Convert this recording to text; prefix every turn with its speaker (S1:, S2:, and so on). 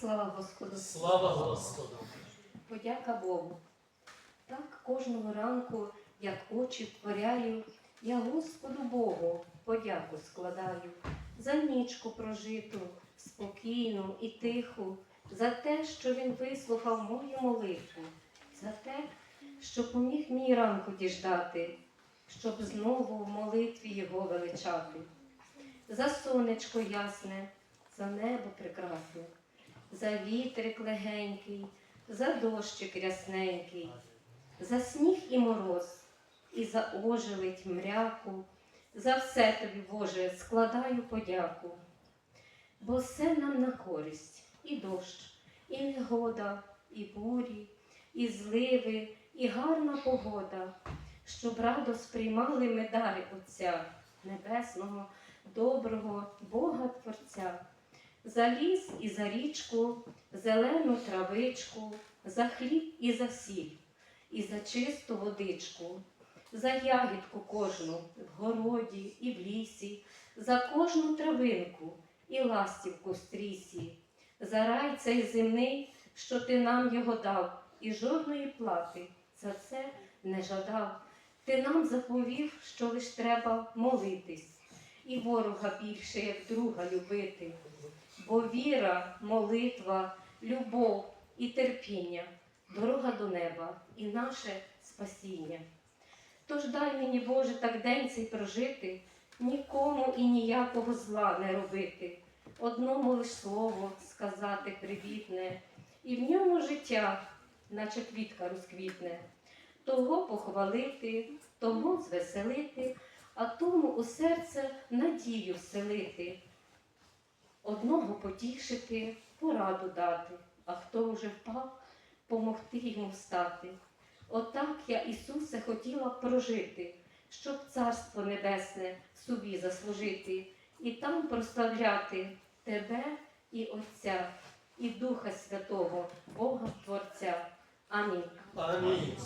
S1: Слава Господу!
S2: Слава Господу!
S1: Подяка Богу. Так кожного ранку, як очі втворяю, я Господу Богу подяку складаю за нічку прожиту, спокійну і тиху, за те, що Він вислухав мою молитву, за те, що поміг мій ранку діждати, щоб знову в молитві його величати, за сонечко ясне, за небо прекрасне, за вітрик легенький, за дощик рясненький, за сніг і мороз, і за ожеледь мряку, за все тобі, Боже, складаю подяку. Бо все нам на користь і дощ, і негода, і бурі, і зливи, і гарна погода, щоб радо сприймали ми дари Отця Небесного, доброго Бога Творця. За ліс і за річку, зелену травичку, за хліб і за сіль, і за чисту водичку, за ягідку кожну в городі і в лісі, за кожну травинку і ластівку стрісі, за рай цей земний, що ти нам його дав, і жодної плати за це не жадав. Ти нам заповів, що лиш треба молитись, і ворога більше, як друга любити. Бо віра, молитва, любов і терпіння дорога до неба і наше спасіння. Тож дай мені, Боже, так день цей прожити, нікому і ніякого зла не робити, одному лиш слово сказати привітне, і в ньому життя, наче квітка розквітне, того похвалити, того звеселити, а тому у серце надію вселити одного потішити, пораду дати, а хто вже впав, помогти йому встати. Отак я, Ісусе, хотіла прожити, щоб Царство Небесне собі заслужити, і там прославляти Тебе і Отця, і Духа Святого, Бога Творця. Амінь.
S2: Амінь.